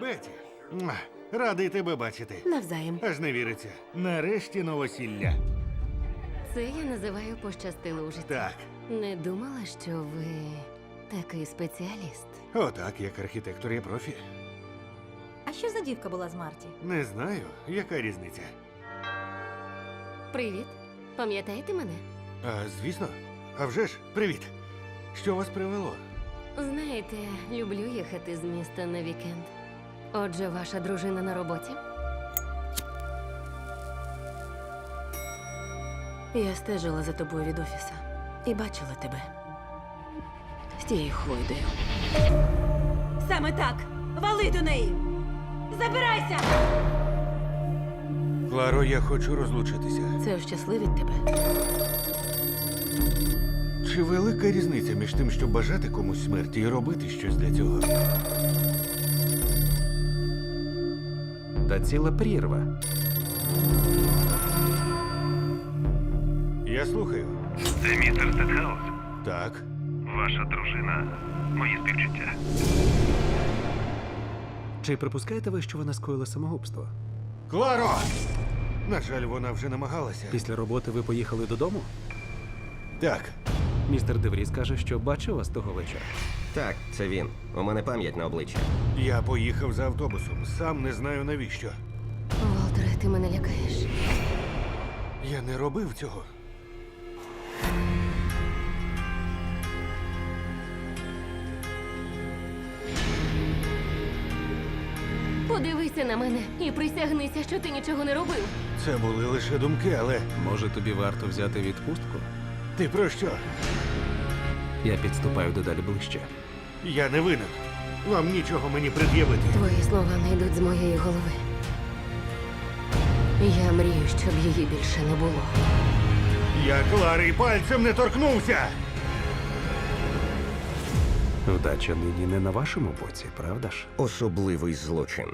Беті, муа, радий тебе бачити. Навзаєм. Аж не віриться. Нарешті новосілля. Це я називаю пощастило у житті. Так, Не думала, що ви такий спеціаліст. отак, як архітектор є профі. А що за дівка була з Марті? Не знаю, яка різниця. Привіт. Пам'ятаєте мене? А звісно, а вже ж, привіт. Що вас привело? Знаєте, люблю їхати з міста на вікенд. Отже, ваша дружина на роботі? Я стежила за тобою від офіса і бачила тебе. З тією хвойдою. Саме так! Вали до неї! Забирайся! Кларо, я хочу розлучитися. Це ощасливить тебе. Чи велика різниця між тим, щоб бажати комусь смерті і робити щось для цього? Та ціла прірва. Я слухаю. Це містер Стетхаус. Так. Ваша дружина. Мої співчуття. Чи припускаєте ви, що вона скоїла самогубство? Кларо! На жаль, вона вже намагалася. Після роботи ви поїхали додому? Так. Містер Девріс каже, що бачив вас того вечора. Так, це він. У мене пам'ять на обличчя. Я поїхав за автобусом. Сам не знаю навіщо. Волтере, ти мене лякаєш. Я не робив цього. Подивися на мене і присягнися, що ти нічого не робив. Це були лише думки, але Може, тобі варто взяти відпустку? ти про що? Я підступаю дедалі ближче. Я не винен. Вам нічого мені пред'явити. Твої слова не йдуть з моєї голови. Я мрію, щоб її більше не було. Я Клари пальцем не торкнувся. Вдача нині не на вашому боці, правда ж? Особливий злочин.